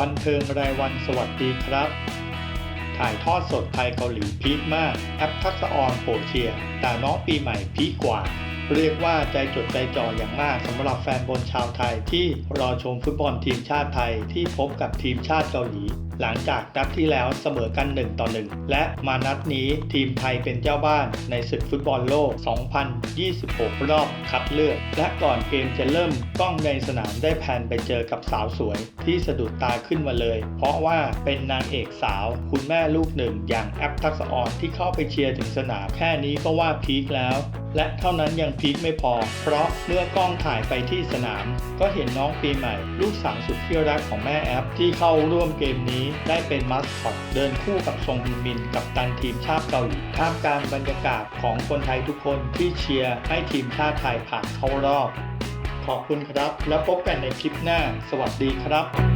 บันเทิงรายวันสวัสดีครับ ถ่ายทอดสดไทยเกาหลีพีคมาก แอปทักษะออนโปรเชียแต่น้องปีใหม่พีคกว่า เรียกว่าใจจดใจจ่ออย่างมากสำหรับแฟนบอลชาวไทยที่รอชมฟุตบอลทีมชาติไทยที่พบกับทีมชาติเกาหลี หลังจากนัดที่แล้วเสมอกัน 1 ต่อ 1 และมานัดนี้ทีมไทยเป็นเจ้าบ้านในศึกฟุตบอลโลก 2026 รอบคัดเลือก และก่อนเกมจะเริ่มกล้องในสนามได้แพนไปเจอกับสาวสวย ที่สะดุดตาขึ้นมาเลย เพราะว่าเป็นนางเอกสาว คุณแม่ลูกหนึ่ง อย่างแอปทักษออนที่เข้าไปเชียร์ถึงสนามแค่นี้ก็ว่าพีคแล้วและเท่านั้นยังพีคไม่พอ เพราะเมื่อกล้องถ่ายไปที่สนาม ก็เห็นน้องปีใหม่ ลูกสาวสุดที่รักของแม่แอปที่เข้าร่วมเกมนี้ได้เป็นมัสคอตเดินคู่กับซงบินมินกับตันทีมชาติเกาหลีท่ามกลางบรรยากาศของคนไทยทุกคนที่เชียร์ให้ทีมชาติไทยผ่านเข้ารอบ ขอบคุณครับ แล้วพบกันในคลิปหน้า สวัสดีครับ